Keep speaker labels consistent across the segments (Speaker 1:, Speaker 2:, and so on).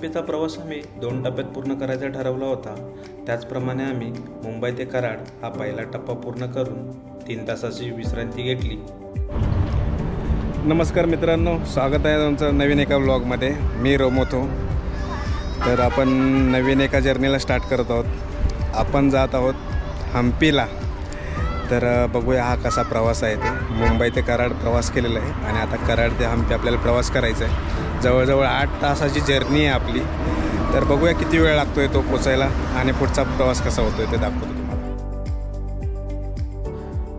Speaker 1: मुंबई हम्पीचा प्रवास आम्ही दोन टप्प्यात पूर्ण करायचा ठरवला होता. त्याचप्रमाणे आम्ही मुंबई ते कराड हा पहिला टप्पा पूर्ण करून तीन तासाची विश्रांती घेतली.
Speaker 2: नमस्कार मित्रांनो स्वागत आहे तुमचं नवीन एका ब्लॉगमध्ये मी रोमोतो तर आपण नवीन एका जर्नीला स्टार्ट करत आहोत. आपण जात आहोत हम्पीला. तर बघूया हा कसा प्रवास आहे ते. मुंबई ते कराड प्रवास केलेला आहे आणि आता कराड ते हम्पी आपल्याला प्रवास करायचा आहे. जवळजवळ आठ तासाची जर्नी आहे आपली. तर बघूया किती वेळ लागतो आहे तो पोचायला आणि पुढचा प्रवास कसा होतो आहे ते दाखवतो तुम्हाला.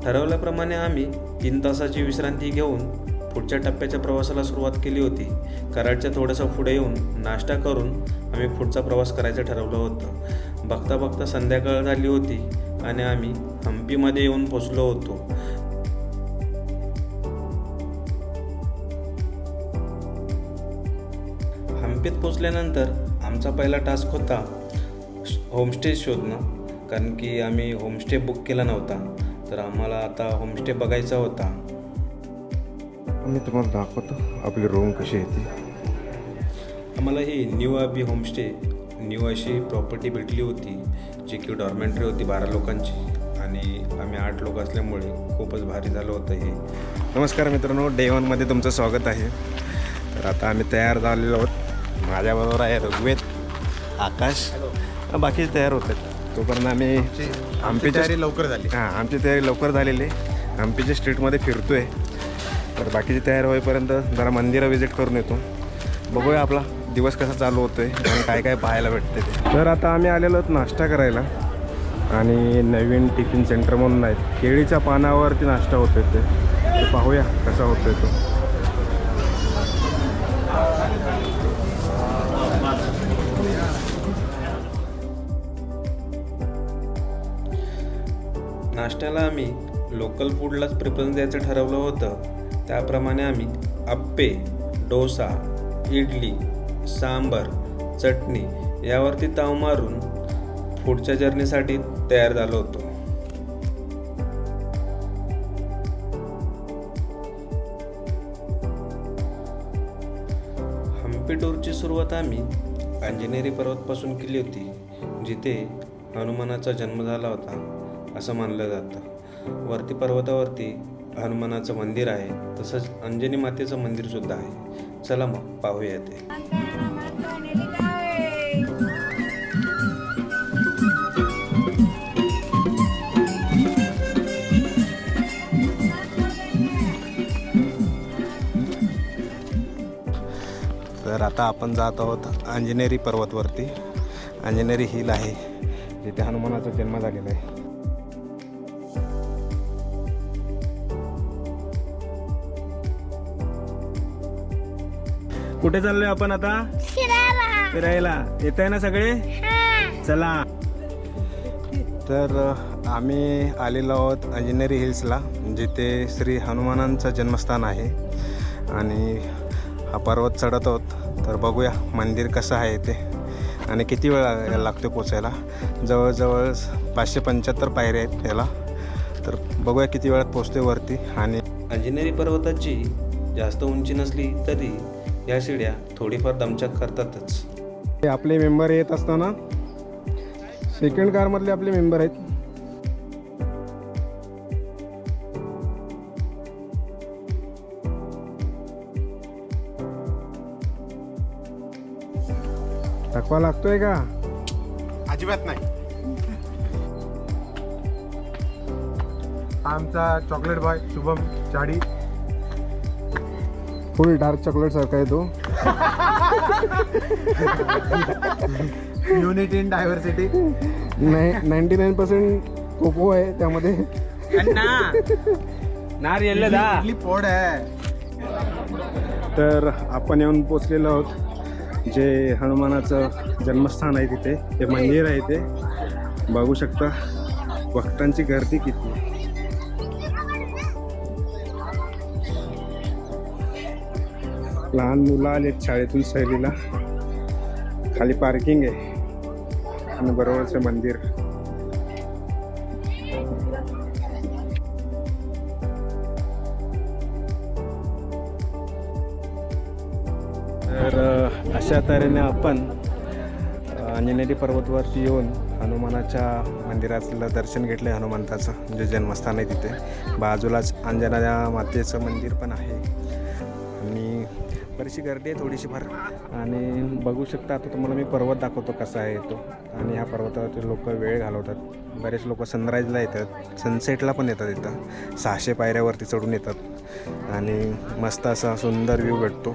Speaker 1: ठरवल्याप्रमाणे आम्ही तीन तासाची विश्रांती घेऊन पुढच्या टप्प्याच्या प्रवासाला सुरुवात केली होती. कराडच्या थोडंसं पुढे येऊन नाश्ता करून आम्ही पुढचा प्रवास करायचं ठरवलं होतं. बघता बघता संध्याकाळ झाली होती आणि आम्ही हम्पीमध्ये येऊन पोचलो होतो. हम्पीत पोचल्यानंतर आमचा पहिला टास्क होता होमस्टे शोधणं. कारण की आम्ही होमस्टे बुक केला नव्हता. तर आम्हाला आता होमस्टे बघायचा होता.
Speaker 2: मी तुम्हाला दाखवतो. आपली रूम कशी आहे ती.
Speaker 1: आम्हाला ही न्यू अबी होमस्टे न्यू अशी प्रॉपर्टी भेटली होती जी की डॉर्मेंटरी होती बारा लोकांची. आणि आम्ही आठ लोक असल्यामुळे खूपच भारी झालं होतं हे.
Speaker 2: नमस्कार मित्रांनो डे वनमध्ये तुमचं स्वागत आहे. तर आता आम्ही तयार झालेलो आहोत. माझ्याबरोबर आहे ऋग्वेद आकाश. बाकीचे तयार होत आहेत. तोपर्यंत आम्ही हम्पीच्या
Speaker 3: तयारी लवकर झाली.
Speaker 2: हां आमची तयारी लवकर झालेली. आहे हम्पीच्या स्ट्रीटमध्ये फिरतो आहे तर बाकीची तयारी होईपर्यंत जरा मंदिरं व्हिजिट करून येतो. बघूया आपला दिवस कसा चालू होतो आहे आणि काय काय पाहायला भेटते ते. तर आता आम्ही आलेलो आहोत नाश्ता करायला. आणि नवीन टिफिन सेंटर म्हणून आहेत. केळीच्या पानावरती नाश्ता होतोय ते. ते पाहूया कसा होतोय तो.
Speaker 1: नाश्त्याला आम्ही लोकल फूडलाच प्रिफरन्स द्यायचं ठरवलं होतं. त्याप्रमाणे आम्ही अप्पे डोसा इडली सांबर चटणी यावरती ताव मारून पुढच्या जर्नीसाठी तयार झालो होतो. हम्पी टूरची सुरुवात आम्ही अंजनेरी पर्वतपासून केली होती जिथे हनुमानाचा जन्म झाला होता. असं मानलं जातं. वरती पर्वतावरती हनुमानाचं मंदिर आहे. तसंच अंजनी मातेचं मंदिर सुद्धा आहे. चला मग पाहूया ते.
Speaker 2: तर आता आपण जात आहोत अंजनेरी पर्वतवरती. अंजनेरी हिल आहे. जिथे हनुमानाचा जन्म झालेला आहे. कुठे चाललोय आपण आता? फिरायला. येत आहे ना सगळे? चला. तर आम्ही आलेलो आहोत अंजनेरी हिल्सला जिथे श्री हनुमानांचं जन्मस्थान आहे. आणि हा पर्वत चढत आहोत. तर बघूया मंदिर कसं आहे ते. आणि किती वेळ लाग- लागतो पोचायला? जवळजवळ पाचशे पंच्याहत्तर पायऱ्या आहेत त्याला. तर बघूया किती वेळात पोचते वरती. आणि
Speaker 1: अंजनेरी पर्वताची जास्त उंची नसली तरी या शिड्या थोडीफार दमछाक करतातच.
Speaker 2: हे आपले मेंबर येत असताना सेकंड कारमधले आपले मेंबर आहेत. थकवा लागतोय का?
Speaker 3: अजिबात नाही. आमचा chocolate boy Shubham Chadi.
Speaker 2: Full dark chocolate सारखा आहे तो.
Speaker 3: युनिटी इन डायव्हर्सिटी
Speaker 2: नाही नाईन्टी नाईन पर्सेंट कोको आहे त्यामध्ये.
Speaker 3: इडली पोड आहे.
Speaker 2: तर आपण येऊन पोचलेलो आहोत. जे हनुमानाचं जन्मस्थान आहे तिथे ते मंदिर आहे ते. बघू शकता भक्तांची गर्दी किती. लहान मुलं आलेत शाळेतून सहलीला. खाली पार्किंग आहे. आणि बरोबरचं मंदिर. तर अशा तऱ्हेने आपण आंजनेरी अंजनेरी पर्वतवरती येऊन हनुमानाच्या मंदिरातलं दर्शन घेतलं आहे हनुमंताचं. जे जन्मस्थान आहे तिथे. बाजूलाच अंजना मातेचं मंदिर पण आहे. बरीचशी गर्दी आहे थोडीशी फार आणि बघू शकता आता तुम्हाला मी पर्वत दाखवतो कसा आहे तो. आणि ह्या पर्वतावरती लोक वेळ घालवतात. बरेच लोक सनराईजला येतात. सनसेटला पण येतात इथं. सहाशे पायऱ्यावरती चढून येतात. आणि मस्त असा सुंदर व्ह्यू भेटतो.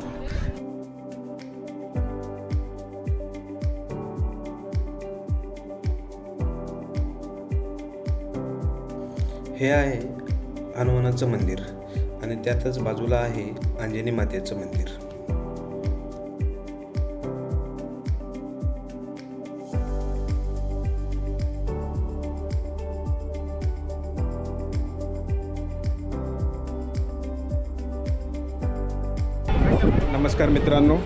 Speaker 1: हे आहे हनुमानाचं मंदिर. आणि त्यातच बाजूला आहे अंजनी मातेचं मंदिर.
Speaker 2: नमस्कार मित्रांनो.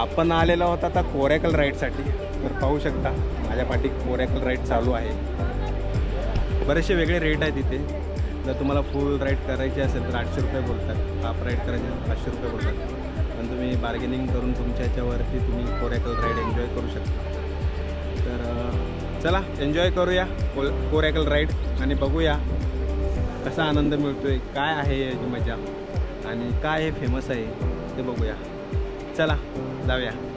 Speaker 2: आपण आलेलो आहोत आता कोरॅकल राईडसाठी. तर पाहू शकता माझ्या पाठी कोरॅकल राईड चालू आहे. बरेचसे वेगळे रेट आहेत इथे. जर तुम्हाला फुल राईड करायची असेल तर आठशे रुपये बोलतात. हाफ राईड करायचे असेल पाचशे रुपये बोलतात. पण तुम्ही बार्गेनिंग करून तुमच्या ह्याच्यावरती तुम्ही कोरॅकल राईड एन्जॉय करू शकता. तर चला एन्जॉय करूया को कोरॅकल राईड आणि बघूया कसा आनंद मिळतोय काय आहे याची मजा आणि काय हे फेमस आहे. ते बघूया. चला जाऊया.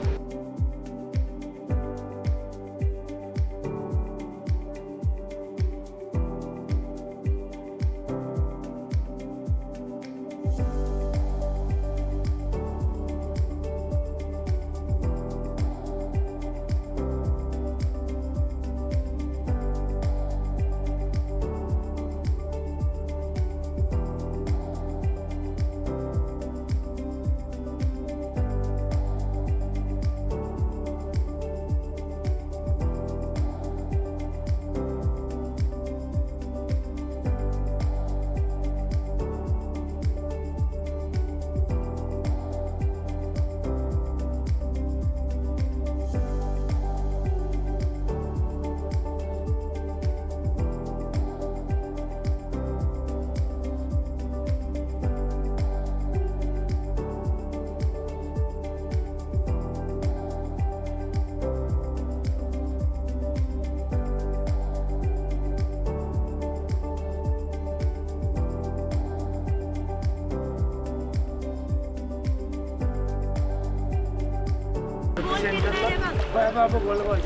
Speaker 4: poco el gol.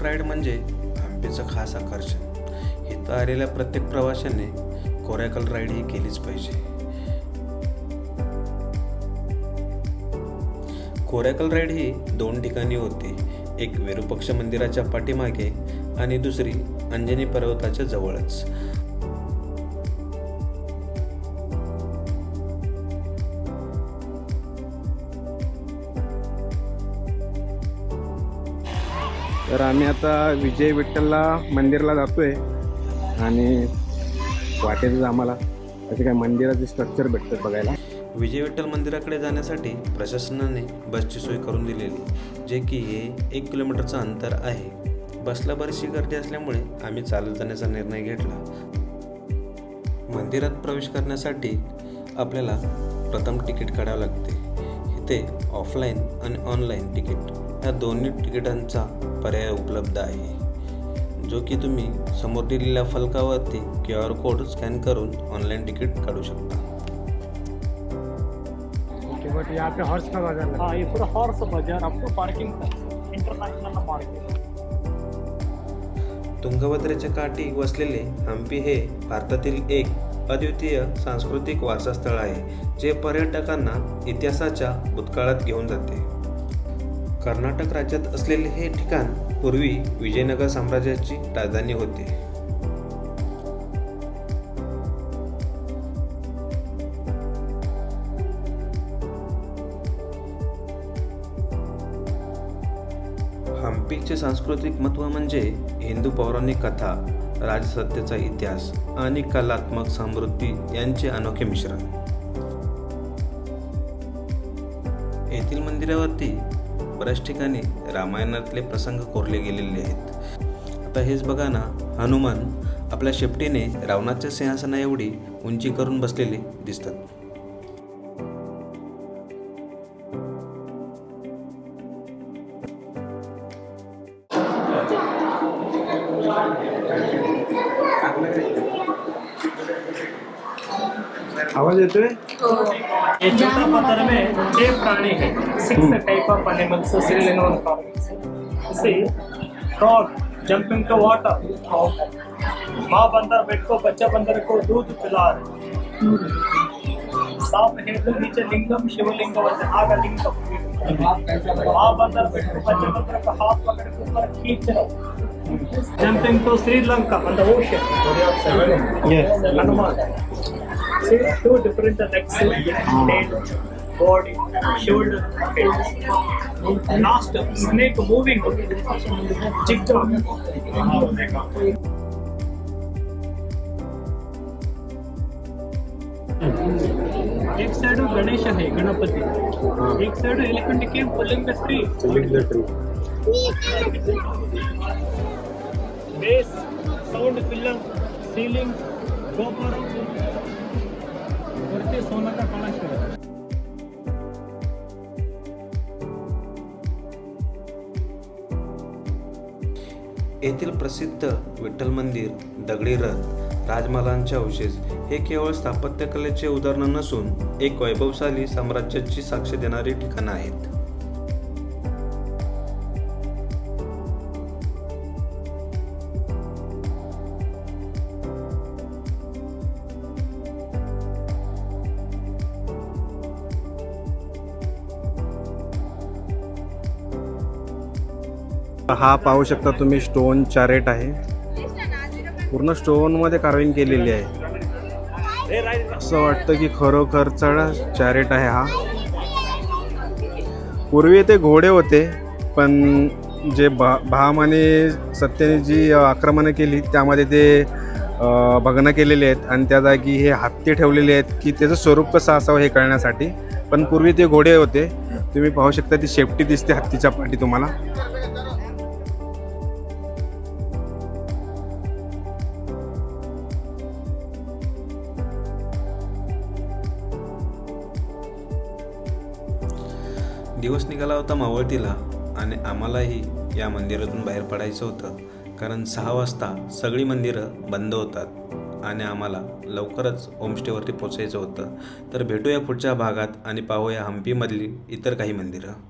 Speaker 1: Coracle ride म्हणजे हंपीचं खास आकर्षण. इथं आलेल्या प्रत्येक प्रवाशाने कोरॅकल राईड ही केलीच पाहिजे. कोरॅकल राईड ही दोन ठिकाणी होती. एक विरूपक्ष मंदिराच्या पाठीमागे आणि दुसरी अंजनी पर्वताच्या जवळच.
Speaker 2: तर आम्ही आता विजय विठ्ठलला मंदिरला जातोय आणि वाटेतच आम्हाला. असे काय मंदिराचे स्ट्रक्चर भेटतात बघायला.
Speaker 1: विजय विठ्ठल मंदिराकडे जाण्यासाठी प्रशासनाने बसची सोय करून दिलेली जे की हे एक किलोमीटरचं अंतर आहे. बसला बरीचशी गर्दी असल्यामुळे आम्ही चालत जाण्याचा निर्णय घेतला. मंदिरात प्रवेश करण्यासाठी आपल्याला प्रथम तिकीट काढावं लागते. इथे ऑफलाईन आणि ऑनलाईन तिकीट या दोन्ही तिकिटांचा पर्याय उपलब्ध आहे. जो की तुम्ही समोर दिलेल्या फलकावरती क्यू आर कोड स्कॅन करून ऑनलाईन तिकीट काढू शकता.
Speaker 3: बट यहाँ पे हॉर्स का बाजार
Speaker 5: हाँ ये पूरा हॉर्स बाजार आपको पार्किंग इंटरनेशनल मार्केट
Speaker 1: तुंगभद्रेच्या काठी वसलेले हम्पी हे भारतातील एक अद्वितीय सांस्कृतिक वारसास्थळ आहे जे पर्यटकांना इतिहासाच्या भूतकाळात घेऊन जाते. कर्नाटक राज्यात असलेले हे ठिकाण पूर्वी विजयनगर साम्राज्याची राजधानी होते. हम्पीचे सांस्कृतिक महत्त्व म्हणजे हिंदू पौराणिक कथा राजसत्तेचा इतिहास आणि कलात्मक समृद्धी यांचे अनोखे मिश्रण. येथील मंदिरावरती बऱ्याच ठिकाणी रामायणातले प्रसंग कोरले गेलेले आहेत. आता हेच बघा ना हनुमान आपल्या शेपटीने रावणाच्या सिंहासना एवढी उंची करून बसलेले दिसतात.
Speaker 2: आवाज येतोय?
Speaker 5: ये छोटा पत्थर में छह प्राणी है six type of animals still in one form see frog jumping to water. माँ बंदर बेट को बच्चा बंदर को दूध पिला रहे। सांप है तो नीचे लिंगम शिवलिंग आगा लिंगम माँ बंदर बेट को बच्चा बंदर का हाथ पकड़ के ऊपर खींच रहा। Jumping to Sri Lanka on the ocean. Yes. Hanuman See, two different legs, tail, body, shoulder, head. Last, snake moving. Jigsaw. एक साइड गणेश आहे गणपती एक साइड एलिफंट के pulling tree base sound pillar ceiling gopuram वरती सोनाचा कळश आहे
Speaker 1: येथील प्रसिद्ध विठ्ठल मंदिर दगडी रथ राजमालांचे अवशेष हे केवळ स्थापत्यकलेचे उदाहरण नसून एक वैभवशाली साम्राज्याची साक्ष देणारी ठिकाणं आहेत.
Speaker 2: हा पाहू शकता तुम्ही स्टोन चॅरेट आहे. पूर्ण स्टोनमध्ये कार्विंग केलेली आहे. असं वाटतं की खरोखरचा चॅरेट आहे हा. पूर्वी ते घोडे होते पण जे भा भाम आणि सत्याने जी आक्रमणं केली त्यामध्ये ते भग्न केलेले आहेत आणि त्या जागी हे हत्ती ठेवलेले आहेत की त्याचं स्वरूप कसं असावं हे कळण्यासाठी. पण पूर्वी ते घोडे होते. तुम्ही पाहू शकता ती शेपटी दिसते हत्तीच्या पाठी तुम्हाला.
Speaker 1: दिवस निघाला होता मावळतीला आणि आम्हालाही या मंदिरातून बाहेर पडायचं होतं. कारण सहा वाजता सगळी मंदिरं बंद होतात आणि आम्हाला लवकरच होमस्टेवरती पोचायचं होतं. तर भेटूया पुढच्या भागात आणि पाहूया हम्पीमधली इतर काही मंदिरं.